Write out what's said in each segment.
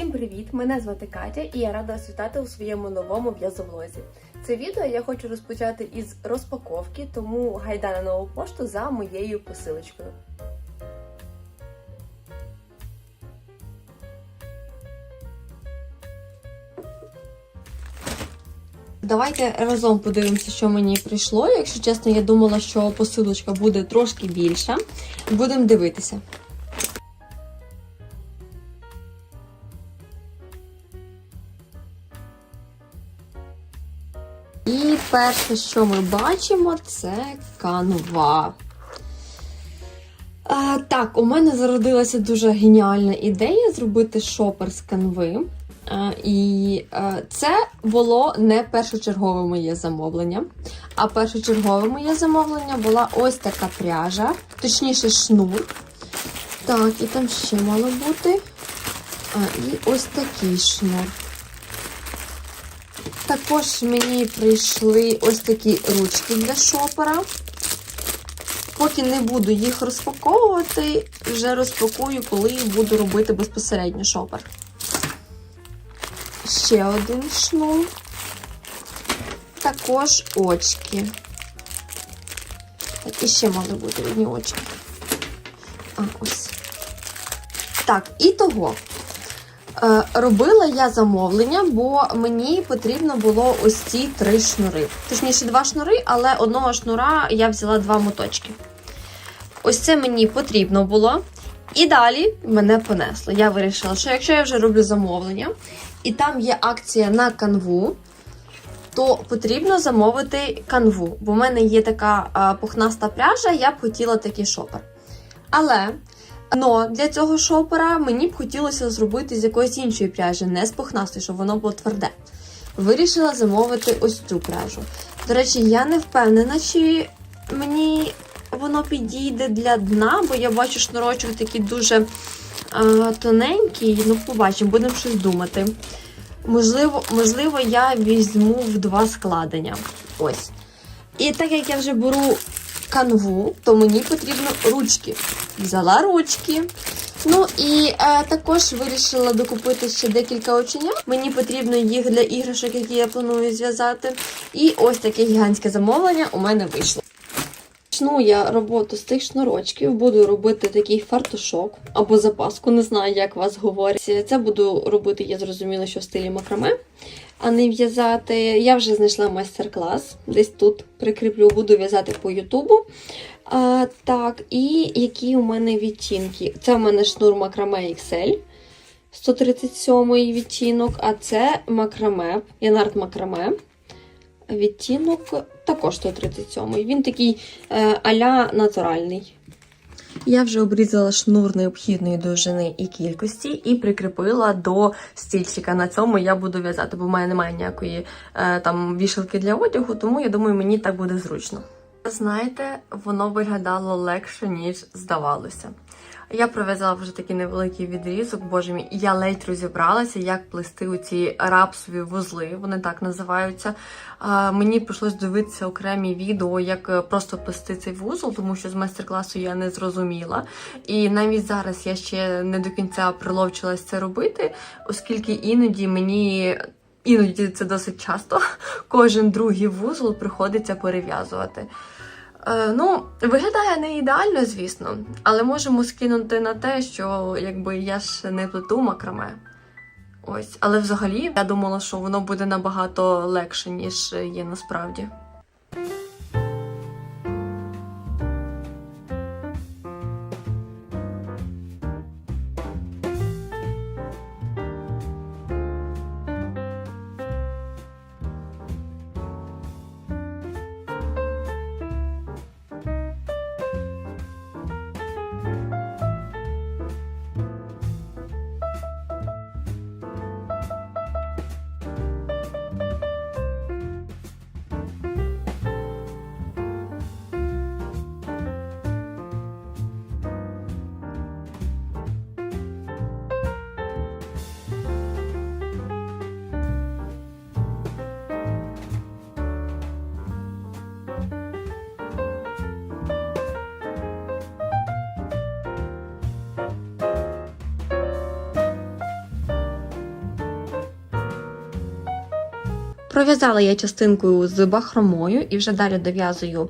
Усім привіт! Мене звати Катя і я рада вас вітати у своєму новому в'язовлозі. Це відео я хочу розпочати із розпаковки, тому гайда на нову пошту за моєю посилочкою. Давайте разом подивимося, що мені прийшло. Якщо чесно, я думала, що посилочка буде трошки більша. Будемо дивитися. І перше, що ми бачимо, це канва. А, так, у мене зародилася дуже геніальна ідея зробити шопер з канви. А, і а, це було не першочергове моє замовлення. А першочергове моє замовлення була ось така пряжа, точніше, шнур. Так, і там ще мало бути. А, і ось такий шнур. Також мені прийшли ось такі ручки для шопера. Поки не буду їх розпаковувати, вже розпакую, коли буду робити безпосередньо шопер. Ще один шнур. Також очки. Так, і ще може бути одні очки. А, ось. Так, і того. Е, Робила я замовлення, бо мені потрібно було ось ці три шнури. Точніше, два шнури, але одного шнура я взяла два моточки. Ось це мені потрібно було. І далі мене понесло. Я вирішила, що якщо я вже роблю замовлення, і там є акція на канву, то потрібно замовити канву. Бо в мене є така а, пухнаста пряжа, я б хотіла такий шопер. Але Но для цього шопера мені б хотілося зробити з якоїсь іншої пряжі, не з пухнастої, щоб воно було тверде. Вирішила замовити ось цю пряжу. До речі, я не впевнена, чи мені воно підійде для дна, бо я бачу шнурочок такий дуже а, тоненький. Ну, побачимо, будемо щось думати. Можливо, можливо, я візьму в два складення. Ось. І так як я вже беру канву, то мені потрібно ручки. Взяла ручки. Ну і е, також вирішила докупити ще декілька оченят. Мені потрібно їх для іграшок, які я планую зв'язати. І ось таке гігантське замовлення у мене вийшло. Почну я роботу з тих шнурочків, буду робити такий фартушок або запаску, не знаю, як вас говорять. Це буду робити, я зрозуміла, що в стилі макраме, а не в'язати. Я вже знайшла майстер-клас, десь тут прикріплю, буду в'язати по Ютубу. А, Так, і які у мене відтінки? Це у мене шнур макраме XL. 137 відтінок, а це макраме, янарт макраме. Відтінок також 137 Він такий е, аля натуральний. Я вже обрізала шнур необхідної довжини і кількості і прикріпила до стільчика. На цьому я буду в'язати, бо в мене немає ніякої е, там вішалки для одягу, тому я думаю, мені так буде зручно. Знаєте, воно виглядало легше, ніж здавалося. Я пров'язала вже такий невеликий відрізок, боже мій, я ледь розібралася, як плести оці рапсові вузли, вони так називаються. Мені прийшлось дивитися окремі відео, як е, просто плести цей вузол, тому що з майстер-класу я не зрозуміла. І навіть зараз я ще не до кінця приловчилась це робити, оскільки іноді мені. Іноді це досить часто. Кожен другий вузол приходиться перев'язувати. Е, ну, виглядає не ідеально, звісно, але можемо скинути на те, що якби я ж не плету макраме. Ось, але взагалі я думала, що воно буде набагато легше, ніж є насправді. Пров'язала я частинку з бахромою і вже далі дов'язую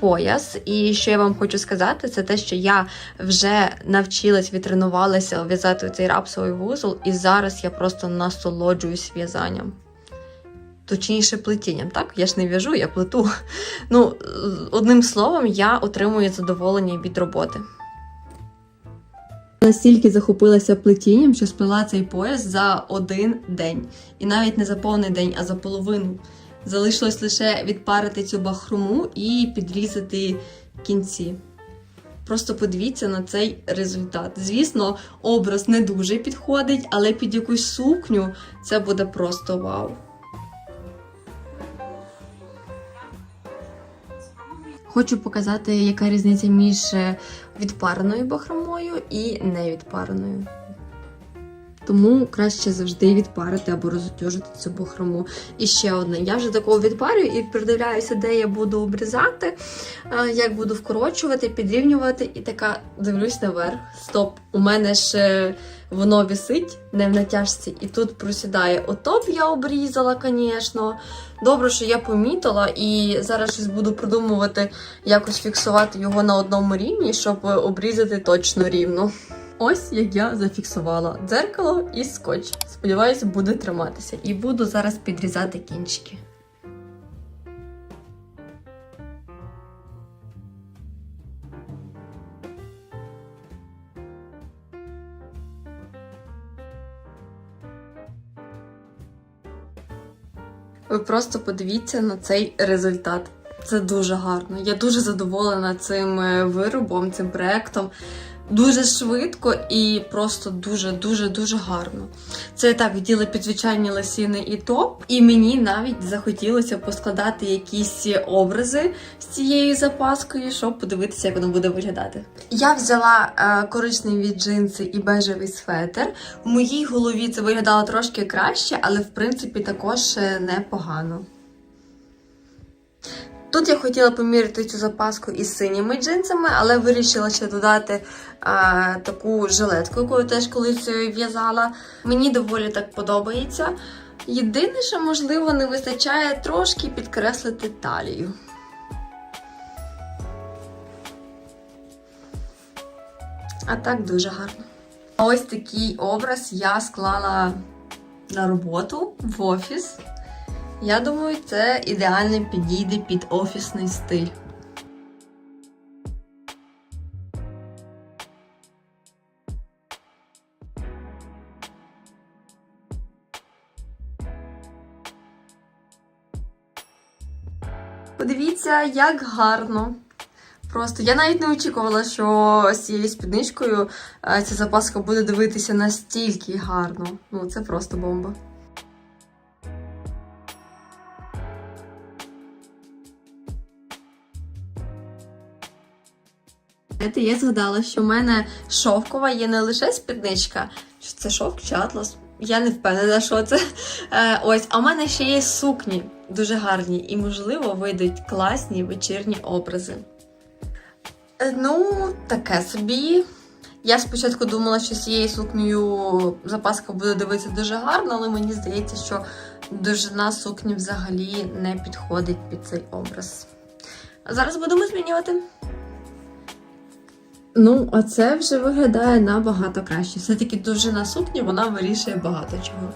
пояс. І що я вам хочу сказати, це те, що я вже навчилась, відтренувалася в'язати цей рапсовий вузол, і зараз я просто насолоджуюсь в'язанням. Точніше, плетінням, так? Я ж не в'яжу, я плету. Ну, одним словом, я отримую задоволення від роботи. Настільки захопилася плетінням, що сплела цей пояс за один день. І навіть не за повний день, а за половину. Залишилось лише відпарити цю бахрому і підрізати кінці. Просто подивіться на цей результат. Звісно, образ не дуже підходить, але під якусь сукню це буде просто вау. Хочу показати, яка різниця між е, відпареною бахромою і невідпареною. Тому краще завжди відпарити або розтяжити цю бахрому. І ще одне. Я вже такого відпарюю і придивляюся, де я буду обрізати, е, як буду вкорочувати, підрівнювати. І така дивлюсь наверх. Стоп, у мене ж воно висить не в натяжці, і тут просідає. Ото б я обрізала, звісно. Добре, що я помітила, і зараз щось буду продумувати, якось фіксувати його на одному рівні, щоб обрізати точно рівно. Ось як я зафіксувала дзеркало і скотч. Сподіваюся, буде триматися. І буду зараз підрізати кінчики. Ви просто подивіться на цей результат. Це дуже гарно. Я дуже задоволена цим е, виробом, цим проектом. Дуже швидко і просто дуже дуже дуже гарно. Це я так вділа під звичайні лосіни і топ, і мені навіть захотілося поскладати якісь образи з цією запаскою, щоб подивитися, як воно буде виглядати. Я взяла е, коричневі джинси і бежевий светр. В моїй голові це виглядало трошки краще, але в принципі також е, непогано. Тут я хотіла поміряти цю запаску із синіми джинсами, але вирішила ще додати а, таку жилетку, яку я теж колись в'язала. Мені доволі так подобається. Єдине, що, можливо, не вистачає трошки підкреслити талію. А так дуже гарно. Ось такий образ я склала на роботу в офіс. Я думаю, це ідеально підійде під офісний стиль. Подивіться, як гарно. Просто я навіть не очікувала, що з цією спідничкою е, ця запаска буде дивитися настільки гарно. Ну, це просто бомба. Я згадала, що в мене шовкова є не лише спідничка, що це шовк чи атлас. Я не впевнена, що це. Е, ось, а в мене ще є сукні дуже гарні і, можливо, вийдуть класні вечірні образи. Е, ну, таке собі. Я спочатку думала, що з цією сукнею запаска буде дивитися дуже гарно, але мені здається, що довжина сукні взагалі не підходить під цей образ. А зараз будемо змінювати. Ну, а це вже виглядає набагато краще. Все-таки довжина сукні вона вирішує багато чого.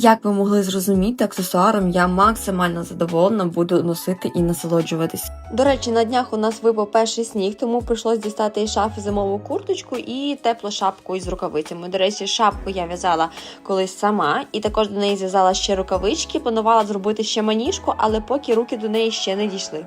Як ви могли зрозуміти, аксесуаром я максимально задоволена буду носити і насолоджуватись. До речі, на днях у нас випав перший сніг, тому прийшлось дістати із шафи зимову курточку і теплу шапку із рукавицями. До речі, шапку я в'язала колись сама, і також до неї зв'язала ще рукавички. Планувала зробити ще маніжку, але поки руки до неї ще не дійшли.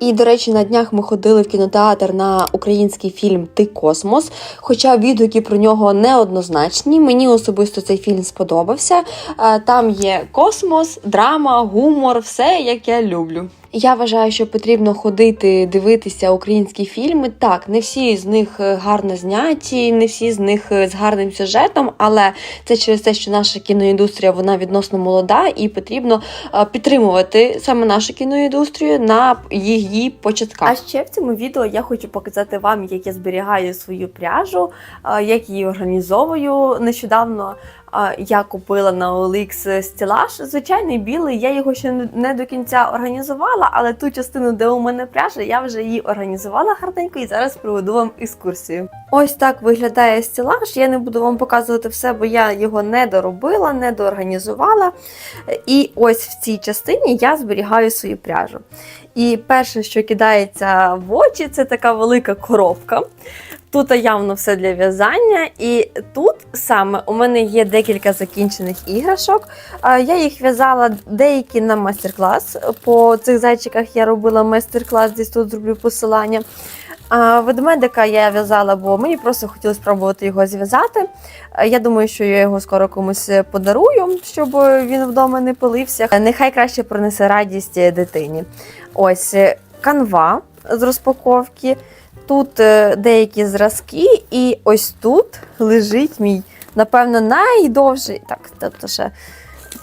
І, до речі, на днях ми ходили в кінотеатр на український фільм Ти Космос. Хоча відгуки про нього неоднозначні. Мені особисто цей фільм сподобався. Е, Там є космос, драма, гумор, все як я люблю. Я вважаю, що потрібно ходити, дивитися українські фільми. Так, не всі з них е, гарно зняті, не всі з них е, з гарним сюжетом, але це через те, що наша кіноіндустрія вона відносно молода, і потрібно е, підтримувати саме нашу кіноіндустрію на її початках. А ще в цьому відео я хочу показати вам, як я зберігаю свою пряжу, як її організовую. Нещодавно я купила на OLX стелаж, звичайний білий. Я його ще не- до кінця організувала, але ту частину, де у мене пряжа, я вже її організувала гарненько і зараз проведу вам екскурсію. Ось так виглядає стелаж. Я не буду вам показувати все, бо я його не доробила, не доорганізувала. І ось в цій частині я зберігаю свою пряжу. І перше, що кидається в очі, це така велика коробка. Тут явно все для в'язання, і тут саме у мене є декілька закінчених іграшок. Я їх в'язала деякі на майстер-клас. По цих зайчиках я робила майстер-клас, десь тут зроблю посилання. Ведмедика я в'язала, бо мені просто хотілося спробувати його зв'язати. Я думаю, що я його скоро комусь подарую, щоб він вдома не пилився. Нехай краще принесе радість дитині. Ось канва з розпаковки. Тут е, деякі зразки, і ось тут лежить мій, напевно, найдовший. Так, тобто ще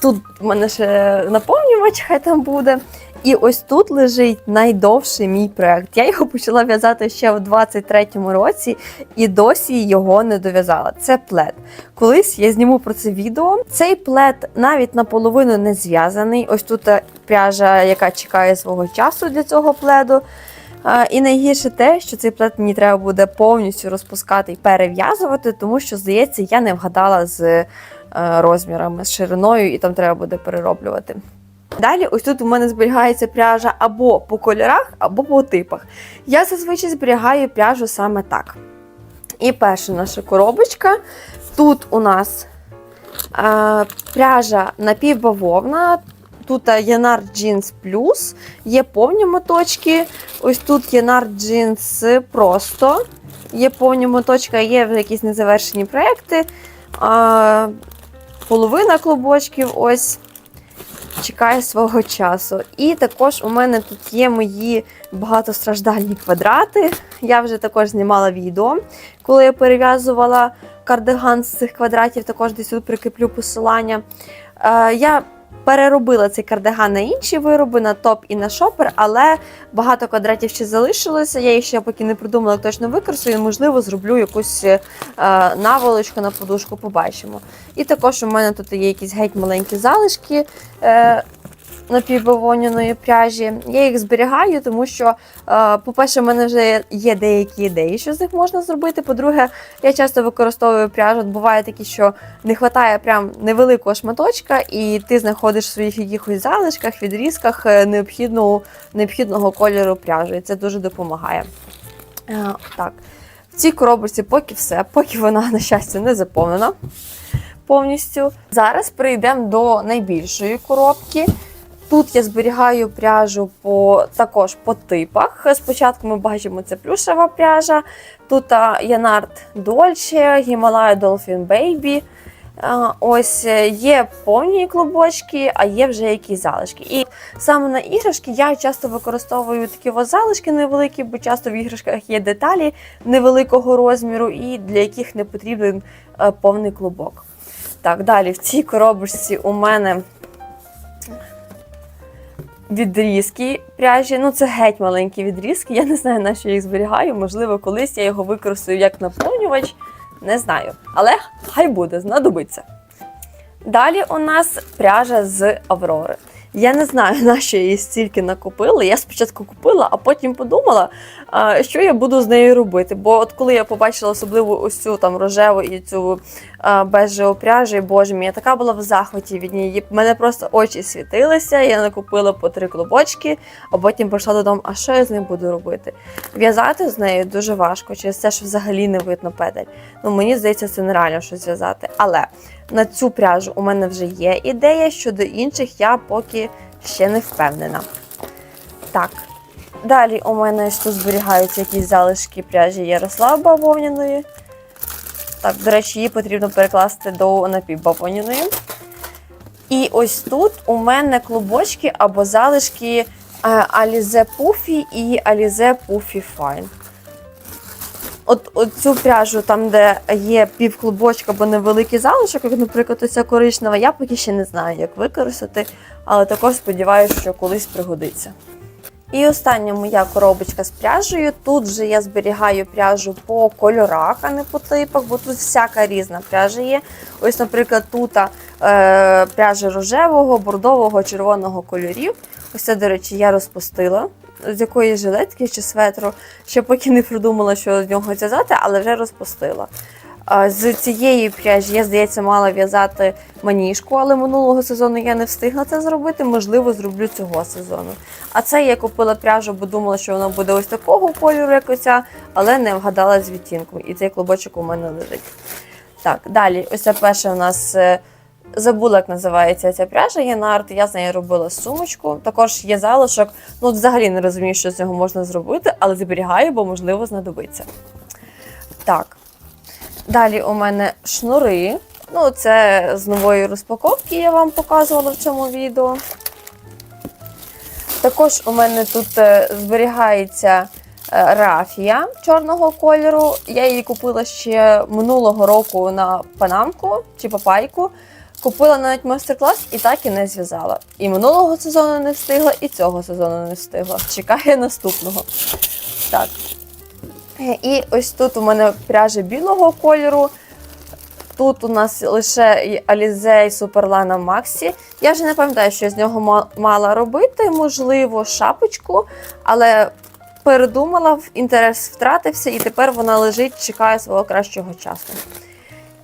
тут в мене ще наповнювач, хай там буде. І ось тут лежить найдовший мій проект. Я його почала в'язати ще в 23-му році і досі його не дов'язала. Це плед. Колись я зніму про це відео. Цей плед навіть наполовину не зв'язаний. Ось тут е, пряжа, яка чекає свого часу для цього пледу. І найгірше те, що цей плед мені треба буде повністю розпускати і перев'язувати, тому що, здається, я не вгадала з е, розмірами, з шириною, і там треба буде перероблювати. Далі, ось тут у мене зберігається пряжа або по кольорах, або по типах. Я зазвичай зберігаю пряжу саме так. І перша наша коробочка. Тут у нас е, пряжа напівбавовна. Тут Янар Jeans Plus, є повні моточки. Ось тут Янар Jeans просто. Є повні моточки, є якісь незавершені проекти. А, половина клубочків ось чекає свого часу. І також у мене тут є мої багатостраждальні квадрати. Я вже також знімала відео, коли я перев'язувала кардиган з цих квадратів, також десь тут прикріплю посилання. Е, я переробила цей кардиган на інші вироби, на топ і на шопер, але багато квадратів ще залишилося. Я їх ще поки не придумала, точно використаю. Можливо, зроблю якусь е, наволочку на подушку, побачимо. І також у мене тут є якісь геть маленькі залишки. Напівбавовняної пряжі. Я їх зберігаю, тому що, е, по-перше, в мене вже є деякі ідеї, що з них можна зробити. По-друге, я часто використовую пряжу. Буває такі, що не вистачає прям невеликого шматочка, і ти знаходиш в своїх якихось залишках, відрізках е, необхідного, необхідного кольору пряжу. І це дуже допомагає. Е, Так, в цій коробочці поки все, поки вона, на щастя, не заповнена повністю. Зараз перейдемо до найбільшої коробки. Тут я зберігаю пряжу по також по типах. Спочатку ми бачимо це плюшева пряжа. Тут Янард Дольче, Гімалая Dolphin Baby. Ось е, є повні клубочки, а є вже якісь залишки. І саме на іграшки я часто використовую такі ось залишки невеликі, бо часто в іграшках є деталі невеликого розміру, і для яких не потрібен е, повний клубок. Так, далі в цій коробочці у мене відрізки пряжі. Ну, це геть маленькі відрізки. Я не знаю, на що я їх зберігаю. Можливо, колись я його використаю як наповнювач. Не знаю. Але хай буде, знадобиться. Далі у нас пряжа з Аврори. Я не знаю, на що її стільки накупила. Я спочатку купила, а потім подумала, що я буду з нею робити. Бо от коли я побачила особливо ось цю там рожеву і цю бежеву пряжу, боже мій, я така була в захваті від неї. В мене просто очі світилися, я накупила по три клубочки, а потім прийшла додому, а що я з ним буду робити? В'язати з нею дуже важко, через те, що взагалі не видно петель. Ну, мені здається, це нереально щось зв'язати. Але на цю пряжу у мене вже є ідея, щодо інших я поки ще не впевнена. Так. Далі у мене тут зберігаються якісь залишки пряжі Ярослав бавовняної. Так, до речі, її потрібно перекласти до напівбавовняної. І ось тут у мене клубочки або залишки Е, Alize Puffy і Alize Puffy Fine. От, от цю пряжу, там, де є півклубочка або невеликий залишок, як, наприклад, оця коричнева, я поки ще не знаю, як використати, але також сподіваюся, що колись пригодиться. І остання моя коробочка з пряжею. Тут вже я зберігаю пряжу по кольорах, а не по типах, бо тут всяка різна пряжа є. Ось, наприклад, тут е, пряжа рожевого, бордового, червоного кольорів. Ось це, до речі, я розпустила. З якої жилетки чи светру, ще поки не придумала, що з нього зв'язати, але вже розпустила. З цієї пряжі я, здається, мала в'язати маніжку, але минулого сезону я не встигла це зробити. Можливо, зроблю цього сезону. А це я купила пряжу, бо думала, що вона буде ось такого кольору, як оця, але не вгадала з відтінком. І цей клубочок у мене лежить. Так, далі, ось це перше у нас. Забула, як називається ця пряжа, є нарт, я з нею робила сумочку. Також є залишок. Ну, взагалі не розумію, що з нього можна зробити, але зберігаю, бо можливо знадобиться. Так. Далі у мене шнури. Ну, це з нової розпаковки я вам показувала в цьому відео. Також у мене тут е, зберігається е, рафія чорного кольору. Я її купила ще минулого року на панамку чи папайку. Купила навіть майстер-клас і так і не зв'язала. І минулого сезону не встигла, і цього сезону не встигла. Чекає наступного. Так. І ось тут у мене пряжа білого кольору. Тут у нас лише і Alize і Superlana Maxi. Я вже не пам'ятаю, що я з нього мала робити, можливо, шапочку, але передумала, інтерес втратився, і тепер вона лежить, чекає свого кращого часу.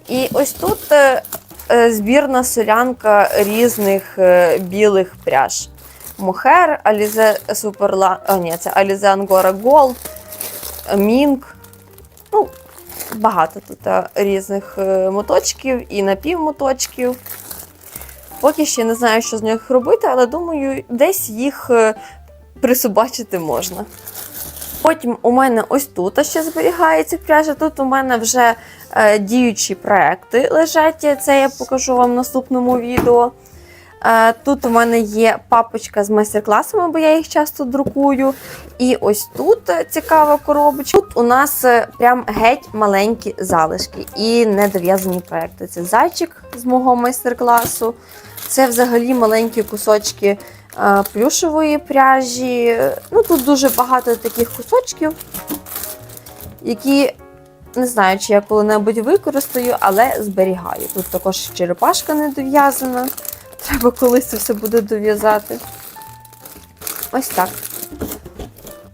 І ось тут е, збірна солянка різних е, білих пряж. Мохер, Alize Superla... А, ні, це Alize Angora Gold, Мінк. Ну, багато тут е, різних е, моточків і напівмоточків. Поки ще не знаю, що з них робити, але думаю, десь їх е, присобачити можна. Потім у мене ось тут ще зберігається пряжа. Тут у мене вже е, діючі проекти лежать. Це я покажу вам в наступному відео. Е, Тут у мене є папочка з майстер-класами, бо я їх часто друкую. І ось тут е, цікава коробочка. Тут у нас е, прям геть маленькі залишки і недов'язані проекти. Це зайчик з мого майстер-класу. Це взагалі маленькі кусочки плюшевої пряжі. Ну тут дуже багато таких кусочків, які не знаю, чи я коли-небудь використаю, але зберігаю. Тут також черепашка не дов'язана. Треба колись це все буде дов'язати. Ось так.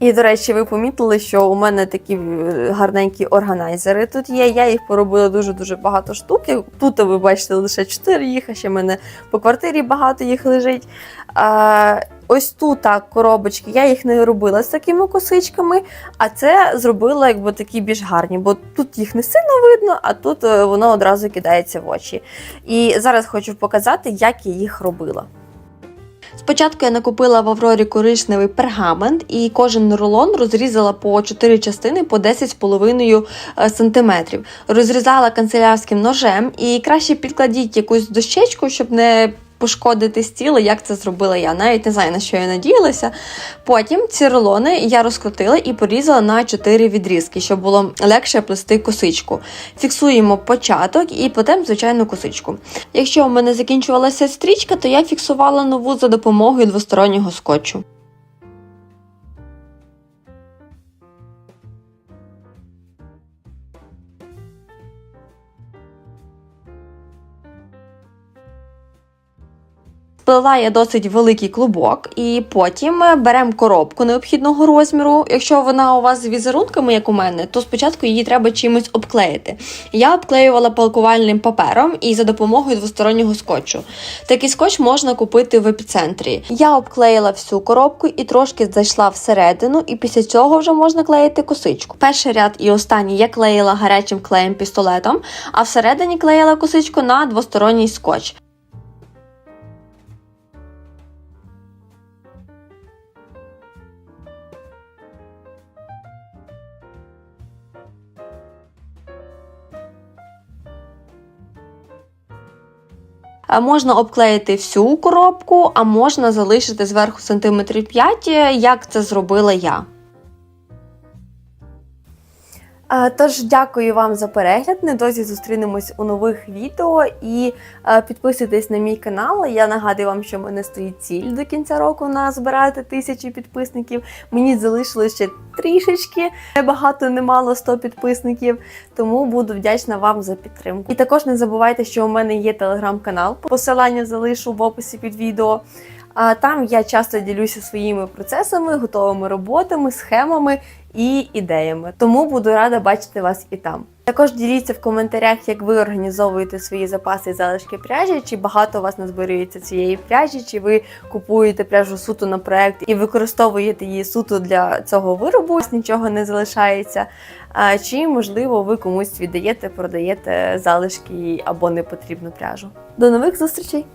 І, до речі, ви помітили, що у мене такі е, гарненькі органайзери тут є. Я їх поробила дуже-дуже багато штук. Тут ви бачите лише 4 їх, а ще в мене по квартирі багато їх лежить. А, ось тут так, коробочки, я їх не робила з такими косичками, а це зробила якби такі більш гарні, бо тут їх не сильно видно, а тут е, воно одразу кидається в очі. І зараз хочу показати, як я їх робила. Спочатку я накупила в Аврорі коричневий пергамент і кожен рулон розрізала по 4 частини по 10,5 см. Розрізала канцелярським ножем і краще підкладіть якусь дощечку, щоб не пошкодити стіло, як це зробила я. Навіть не знаю, на що я надіялася. Потім ці рулони я розкрутила і порізала на 4 відрізки, щоб було легше плести косичку. Фіксуємо початок і потім звичайну косичку. Якщо у мене закінчувалася стрічка, то я фіксувала нову за допомогою двостороннього скотчу. Я досить великий клубок, і потім беремо коробку необхідного розміру. Якщо вона у вас з візерунками, як у мене, то спочатку її треба чимось обклеїти. Я обклеювала палкувальним папером і за допомогою двостороннього скотчу. Такий скотч можна купити в епіцентрі. Я обклеїла всю коробку і трошки зайшла всередину, і після цього вже можна клеїти косичку. Перший ряд і останній я клеїла гарячим клеєм пістолетом, а всередині клеїла косичку на двосторонній скотч. Можна обклеїти всю коробку, а можна залишити зверху сантиметрів 5, як це зробила я. Тож дякую вам за перегляд. Недовзі зустрінемось у нових відео і е, підписуйтесь на мій канал. Я нагадую вам, що в мене стоїть ціль до кінця року на збирати тисячі підписників. Мені залишилось ще трішечки, не багато, не мало 100 підписників. Тому буду вдячна вам за підтримку. І також не забувайте, що у мене є телеграм-канал. Посилання залишу в описі під відео. Там я часто ділюся своїми процесами, готовими роботами, схемами і ідеями. Тому буду рада бачити вас і там. Також діліться в коментарях, як ви організовуєте свої запаси і залишки пряжі, чи багато у вас назбирюється цієї пряжі, чи ви купуєте пряжу суто на проект і використовуєте її суто для цього виробу, нічого не залишається. Чи можливо ви комусь віддаєте, продаєте залишки або непотрібну пряжу. До нових зустрічей!